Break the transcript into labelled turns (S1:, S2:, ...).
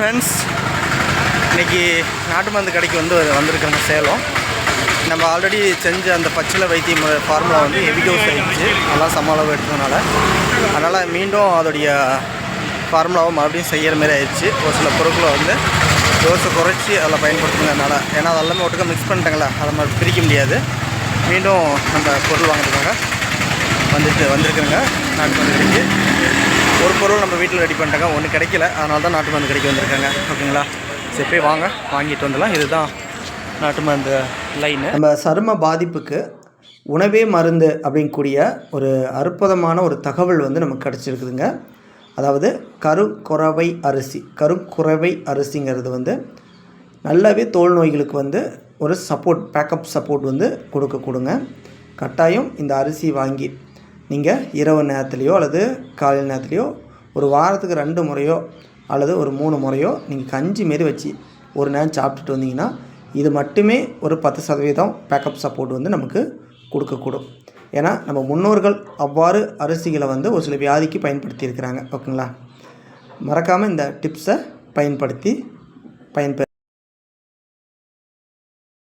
S1: Friends இன்னைக்கு நாட்டு மருந்து கடைக்கு வந்து வந்திருக்காங்க சேலம். நம்ம ஆல்ரெடி செஞ்ச அந்த பச்சிலை வைத்தியம் ஃபார்முலா வந்து ஹெவி டோஸ் ஆகிடுச்சு நல்லா சமாளவு எடுத்ததுனால. அதனால் மீண்டும் அதோடைய ஃபார்முலாவை மறுபடியும் செய்கிற மாதிரி ஆயிடுச்சு. ஒரு சில பொருட்களை வந்து டோஸை குறைச்சி அதில் பயன்படுத்துங்கிறதுனால ஏன்னா அதெல்லாமே ஒட்டுக்க மிக்ஸ் பண்ணிட்டாங்களா அதை மாதிரி பிரிக்க முடியாது. மீண்டும் நம்ம பொருள் வாங்குறதுக்காக வந்துட்டு வந்திருக்குங்க நாட்டு மருந்து கடைக்கு. ஒரு பொருள் நம்ம வீட்டில் ரெடி பண்ணிட்டாங்க ஒன்று கிடைக்கல. அதனால தான் நாட்டு மருந்து கடைக்கு வந்திருக்காங்க. ஓகேங்களா? சரி போய் வாங்க. வாங்கிட்டு வந்துடலாம். இதுதான் நாட்டு மருந்து லைனு நம்ம சரும பாதிப்புக்கு உணவே மருந்து அப்படிங்கக்கூடிய ஒரு அற்புதமான ஒரு தகவல் வந்து நமக்கு கிடச்சிருக்குதுங்க. அதாவது கருக்குறவை அரிசி. கருக்குறவை அரிசிங்கிறது வந்து நல்லாவே தோல் நோய்களுக்கு வந்து ஒரு சப்போர்ட் பேக்கப் சப்போர்ட் வந்து கொடுக்க கொடுங்க கட்டாயம் இந்த அரிசி வாங்கி நீங்கள் இரவு நேரத்துலையோ அல்லது காலை நேரத்துலையோ ஒரு வாரத்துக்கு ரெண்டு முறையோ அல்லது ஒரு மூணு முறையோ நீங்கள் கஞ்சி மாரி வச்சு ஒரு நேரம் சாப்பிட்டுட்டு வந்தீங்கன்னா இது மட்டுமே ஒரு பத்து சதவீதம் பேக்கப் சப்போர்ட் வந்து நமக்கு கொடுக்கக்கூடும். ஏன்னா நம்ம முன்னோர்கள் அவ்வாறு அரிசிகளை வந்து ஒரு சில வியாதிக்கு பயன்படுத்தியிருக்கிறாங்க. ஓகேங்களா? மறக்காமல் இந்த டிப்ஸை பயன்படுத்தி பயன்பெற